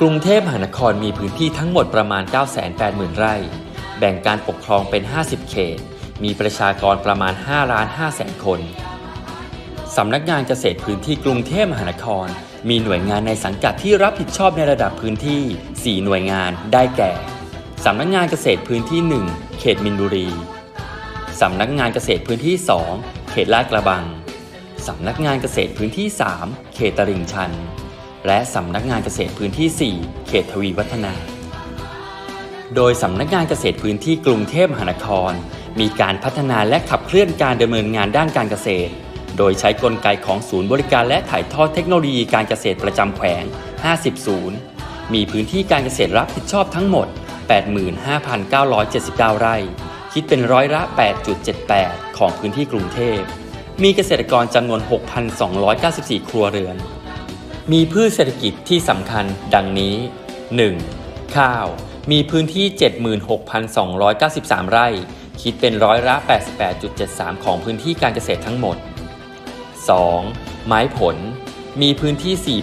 กรุงเทพมหานครมีพื้นที่ทั้งหมดประมาณ 980,000 ไร่ แบ่งการปกครองเป็น 50 เขต มีประชากรประมาณ5ล้าน5แสนคน สำนักงานเกษตรพื้นที่กรุงเทพมหานคร มีหน่วยงานในสังกัดที่รับผิดชอบในระดับพื้นที่ 4 หน่วยงานได้แก่ สำนักงานเกษตรพื้นที่ 1 เขตมินบุรี สำนักงานเกษตรพื้นที่ 2 เขตลาดกระบัง สำนักงานเกษตรพื้นที่ 3 เขตตลิ่งชัน และสำนักงานเกษตรพื้นที่ 4 เขตทวีวัฒนา โดยสำนักงานเกษตรพื้นที่กรุงเทพมหานคร มีการพัฒนาและขับเคลื่อนการดำเนินงานด้านการเกษตร โดยใช้กลไกของศูนย์บริการและถ่ายทอดเทคโนโลยีการเกษตรประจำแขวง 50 ศูนย์ มีพื้นที่การเกษตรรับผิดชอบทั้งหมด 85,979 ไร่ คิดเป็นร้อยละ 8.78 ของพื้นที่กรุงเทพ มีเกษตรกรจำนวน 6,294 ครัวเรือน มีพืชเศรษฐกิจที่สำคัญดังนี้ 1. ข้าว มีพื้นที่ 76,293 ไร่ คิดเป็นร้อยละ 88.73 ของพื้นที่การเกษตรทั้งหมด 2. ไม้ผล มีพื้นที่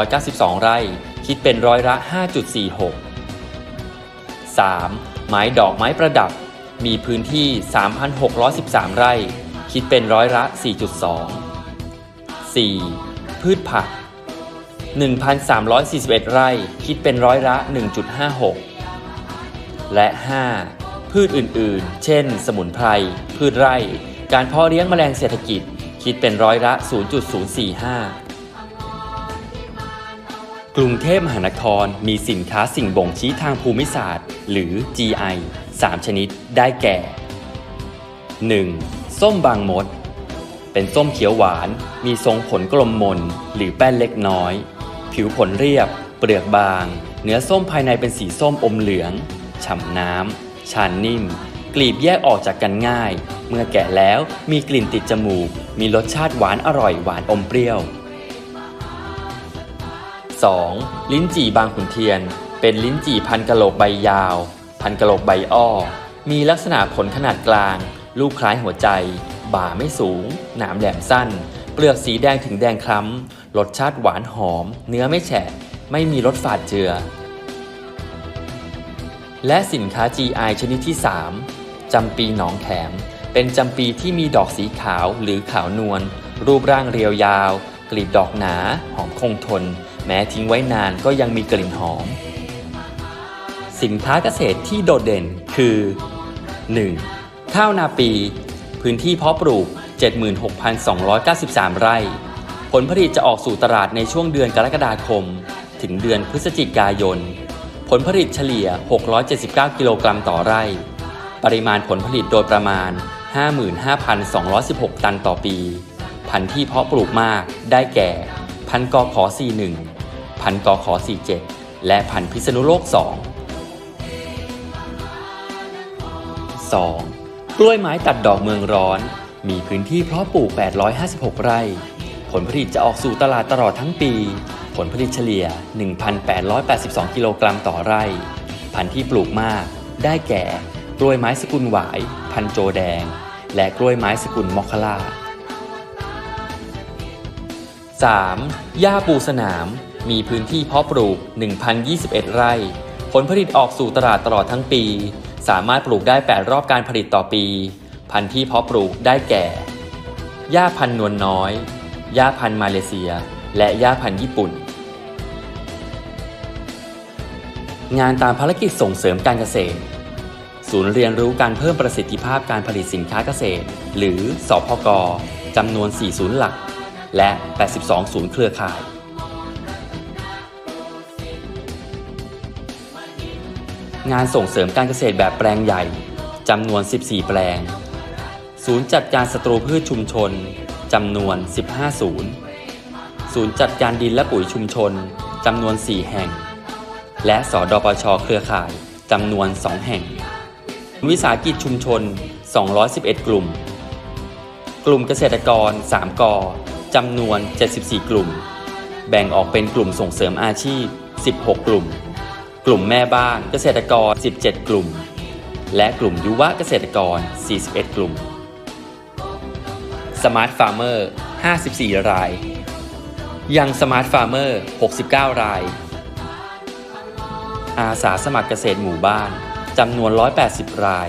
4,692 ไร่ คิดเป็นร้อยละ 5.46 3. ไม้ดอกไม้ประดับ มีพื้นที่ 3,613 ไร่ คิดเป็นร้อยละ 4.2 4. พืชผัก 1,341 ไร่ คิดเป็นร้อยละ 1.56 และ 5. พืชอื่นๆ เช่น สมุนไพร พืชไร่ การเพาะเลี้ยงแมลงเศรษฐกิจ คิดเป็นร้อยละ 0.045 กรุงเทพมหานครมีสินค้าสิ่งบ่งชี้ทางภูมิศาสตร์ หรือ GI 3 ชนิดได้แก่ 1. ส้มบางมด เป็นส้มเขียวหวาน มีทรงผลกลมมนหรือแป้นเล็กน้อย ผิวผลเรียบ เปลือกบาง เนื้อส้มภายในเป็นสีส้มอมเหลือง ฉ่ำน้ำ ชานนิ่ม กลีบแยกออกจากกันง่าย เมื่อแกะแล้วมีกลิ่นติดจมูก มีรสชาติหวานอร่อยหวานอมเปรี้ยว 2. ลิ้นจี่บางขุนเทียน เป็นลิ้นจี่พันกะโหลกใบยาว พันกะโหลกใบอ้อ มีลักษณะผลขนาดกลางลูกคล้ายหัวใจ บ่าไม่สูง หนามแหลมสั้น เปลือกสีแดงถึงแดงคล้ำรสชาติหวานหอม เนื้อไม่แฉะ ไม่มีรสฝาดเจือ และสินค้า GI ชนิดที่ 3จำปีหนองแขม เป็นจำปีที่มีดอกสีขาวหรือขาวนวล รูปร่างเรียวยาว กลีบดอกหนา หอมคงทน แม้ทิ้งไว้นานก็ยังมีกลิ่นหอม สินค้าเกษตรที่โดดเด่นคือ 1. ข้าวนาปี พื้นที่เพาะปลูก 76,293 ไร่ ผลผลิตจะออกสู่ตลาดในช่วงเดือนกรกฎาคม ถึงเดือนพฤศจิกายน ผลผลิตเฉลี่ย 679 กิโลกรัมต่อไร่ ปริมาณผลผลิตโดยประมาณ 55,216 ตันต่อปี พันธุ์ที่เพาะปลูกมากได้แก่ พันธุ์กอขอ41 พันธุ์กอขอ47 และพันธุ์พิษณุโลก 2 2. กล้วยไม้ตัดดอกเมืองร้อน มีพื้นที่เพาะปลูก 856 ไร่ ผลผลิตจะออกสู่ตลาดตลอดทั้งปี ผลผลิตเฉลี่ย 1,882 กิโลกรัมต่อไร่ พันธุ์ที่ปลูกมาก ได้แก่ กล้วยไม้สกุลหวาย พันธุ์โจแดง และกล้วยไม้สกุลมอคคาล่า 3. หญ้าปูสนาม มีพื้นที่เพาะปลูก 1,021 ไร่ ผลผลิตออกสู่ตลาดตลอดทั้งปี สามารถปลูกได้ 8 รอบการผลิตต่อปี พันธุ์ที่เพาะปลูกได้แก่ หญ้าพันนวลน้อย หญ้าพันธุ์มาเลเซีย และหญ้าพันธุ์ญี่ปุ่น งานตามภารกิจส่งเสริมการเกษตร ศูนย์เรียนรู้การเพิ่มประสิทธิภาพการผลิตสินค้าเกษตร หรือสอพกจำนวน 4 ศูนย์หลัก และ 82 ศูนย์เครือข่ายงานส่งเสริมการเกษตรแบบแปลงใหญ่ จำนวน 14 แปลง ศูนย์จัดการศัตรูพืชชุมชน จำนวน 15 ศูนย์ ศูนย์จัดการดินและปุ๋ยชุมชนจำนวน 4 แห่ง และสอดปชเครือข่ายจำนวน 2 แห่ง วิสาหกิจชุมชน 211 กลุ่ม กลุ่มเกษตรกร 3กอจำนวน 74 กลุ่ม แบ่งออกเป็นกลุ่มส่งเสริมอาชีพ 16 กลุ่ม กลุ่มแม่บ้านเกษตรกร 17 กลุ่ม และกลุ่มยุวเกษตรกร 41 กลุ่ม Smart Farmer 54 ราย ยัง Smart Farmer 69 ราย อาสาสมัครเกษตรหมู่บ้านจำนวน 180 ราย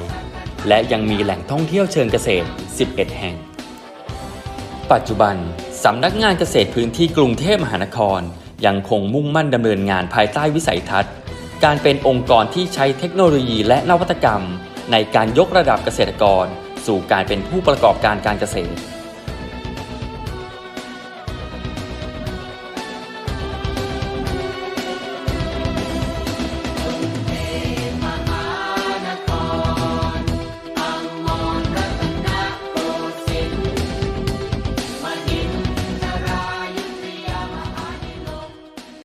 และยังมีแหล่งท่องเที่ยวเชิงเกษตร 11 แห่ง ปัจจุบันสำนักงานเกษตรพื้นที่กรุงเทพมหานคร ยังคงมุ่งมั่นดำเนินงานภายใต้วิสัยทัศน์ การเป็นองค์กรที่ใช้เทคโนโลยีและนวัตกรรม ในการยกระดับเกษตรกร สู่การเป็นผู้ประกอบการการเกษตร